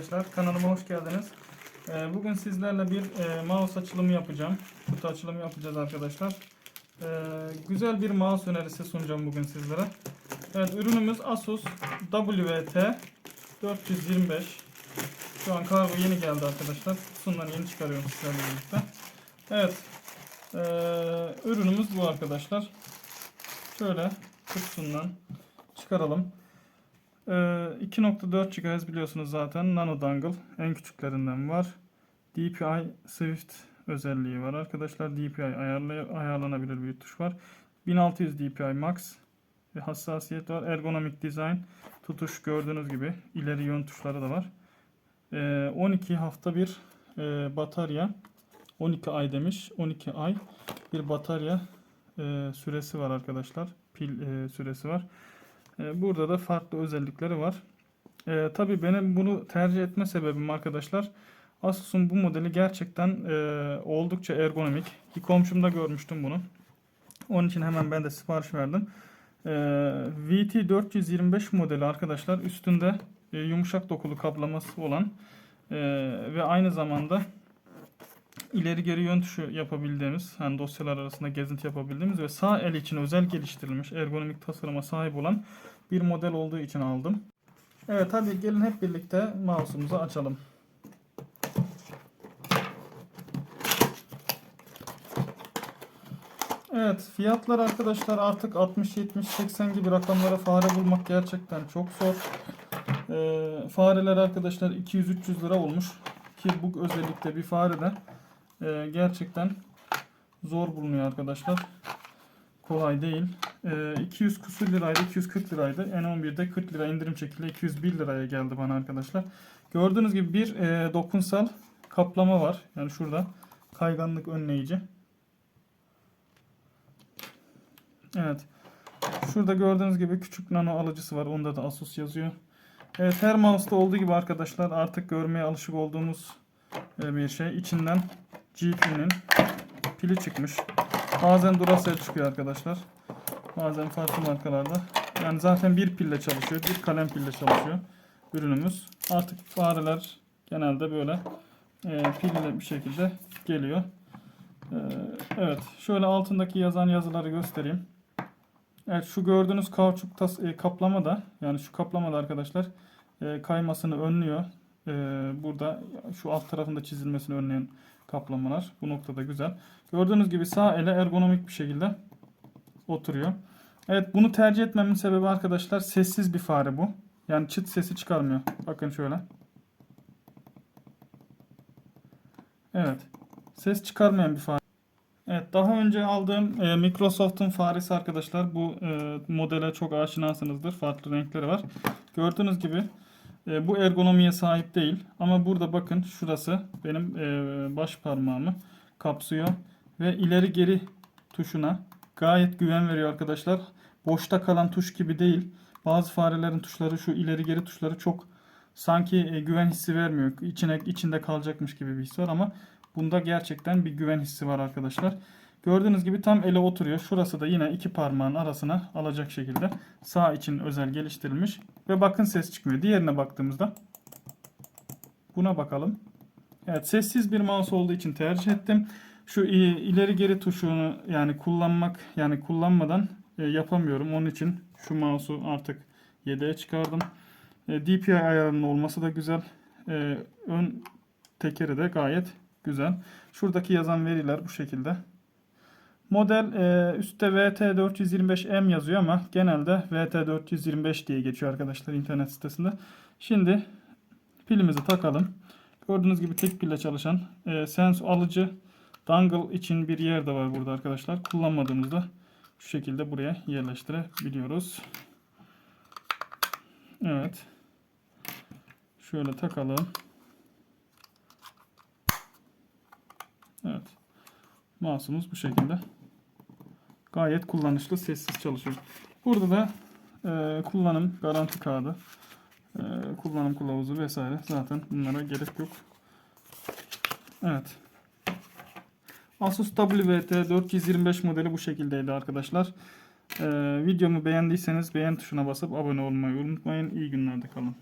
arkadaşlar. Kanalıma hoş geldiniz. Ee, Bugün sizlerle bir e, mouse açılımı yapacağım. Kutu açılımı yapacağız arkadaşlar. Ee, Güzel bir mouse önerisi sunacağım bugün sizlere. Evet ürünümüz Asus WT 425. Şu an kargo yeni geldi arkadaşlar. Kutusundan yeni çıkarıyorum sizlerle birlikte. Evet. Ee, ürünümüz bu arkadaşlar. Şöyle kutusundan çıkaralım. Ee, 2.4 GHz biliyorsunuz zaten nano dongle en küçüklerinden var. DPI Swift özelliği var arkadaşlar. DPI ayarlanabilir bir tuş var. 1600 DPI Max bir hassasiyet var. Ergonomik design tutuş gördüğünüz gibi ileri yön tuşları da var. Ee, 12 hafta bir e, batarya 12 ay demiş. 12 ay bir batarya e, süresi var arkadaşlar. Pil e, süresi var. E, Burada da farklı özellikleri var. E, tabii benim bunu tercih etme sebebim arkadaşlar Asus'un bu modeli gerçekten e, oldukça ergonomik. Bir komşumda görmüştüm bunu. Onun için hemen ben de sipariş verdim. E, VT 425 modeli arkadaşlar üstünde e, yumuşak dokulu kaplaması olan e, ve aynı zamanda ileri geri yön tuşu yapabildiğimiz, hani dosyalar arasında gezinti yapabildiğimiz ve sağ el için özel geliştirilmiş ergonomik tasarıma sahip olan bir model olduğu için aldım. Evet hadi gelin hep birlikte mouse'umuzu açalım. Evet fiyatlar arkadaşlar artık 60 70 80 gibi rakamlara fare bulmak gerçekten çok zor. Ee, fareler arkadaşlar 200-300 lira olmuş ki bu özellikle bir farede e, gerçekten zor bulunuyor arkadaşlar. Kolay değil. E, 200 kusur liraydı, 240 liraydı. N11'de 40 lira indirim şekilde 201 liraya geldi bana arkadaşlar. Gördüğünüz gibi bir e, dokunsal kaplama var. Yani şurada kayganlık önleyici. Evet. Şurada gördüğünüz gibi küçük nano alıcısı var. Onda da Asus yazıyor. Evet her mouse'da olduğu gibi arkadaşlar artık görmeye alışık olduğumuz e, bir şey. İçinden GPU'nun pili çıkmış. Bazen Duracell çıkıyor arkadaşlar. Bazen farklı markalarda. Yani zaten bir pille çalışıyor. Bir kalem pille çalışıyor ürünümüz. Artık fareler genelde böyle e, pille bir şekilde geliyor. E, evet. Şöyle altındaki yazan yazıları göstereyim. Evet şu gördüğünüz kauçuk tas, e, kaplama da yani şu kaplama da arkadaşlar e, kaymasını önlüyor. E, burada şu alt tarafında çizilmesini önleyen kaplamalar. Bu noktada güzel. Gördüğünüz gibi sağ ele ergonomik bir şekilde oturuyor. Evet bunu tercih etmemin sebebi arkadaşlar sessiz bir fare bu. Yani çıt sesi çıkarmıyor. Bakın şöyle. Evet. Ses çıkarmayan bir fare. Evet daha önce aldığım e, Microsoft'un faresi arkadaşlar. Bu e, modele çok aşinasınızdır. Farklı renkleri var. Gördüğünüz gibi e, bu ergonomiye sahip değil. Ama burada bakın şurası benim e, baş parmağımı kapsıyor. Ve ileri geri tuşuna gayet güven veriyor arkadaşlar. Boşta kalan tuş gibi değil. Bazı farelerin tuşları şu ileri geri tuşları çok sanki e, güven hissi vermiyor. İçine içinde kalacakmış gibi bir his var ama bunda gerçekten bir güven hissi var arkadaşlar. Gördüğünüz gibi tam ele oturuyor. Şurası da yine iki parmağın arasına alacak şekilde sağ için özel geliştirilmiş. Ve bakın ses çıkmıyor. Diğerine baktığımızda buna bakalım. Evet sessiz bir mouse olduğu için tercih ettim. Şu ileri geri tuşunu yani kullanmak yani kullanmadan e, yapamıyorum. Onun için şu mouse'u artık yedeğe çıkardım. E, DPI ayarının olması da güzel. E, ön tekeri de gayet güzel. Şuradaki yazan veriler bu şekilde. Model e, üstte VT425M yazıyor ama genelde VT425 diye geçiyor arkadaşlar internet sitesinde. Şimdi pilimizi takalım. Gördüğünüz gibi tek pille çalışan e, sens alıcı dongle için bir yer de var burada arkadaşlar. Kullanmadığımızda şu şekilde buraya yerleştirebiliyoruz. Evet. Şöyle takalım. Evet. Mouse'umuz bu şekilde. Gayet kullanışlı, sessiz çalışıyor. Burada da e, kullanım garanti kağıdı, e, kullanım kılavuzu vesaire zaten bunlara gerek yok. Evet. Asus WT 425 modeli bu şekildeydi arkadaşlar. E, videomu beğendiyseniz beğen tuşuna basıp abone olmayı unutmayın. İyi günlerde kalın.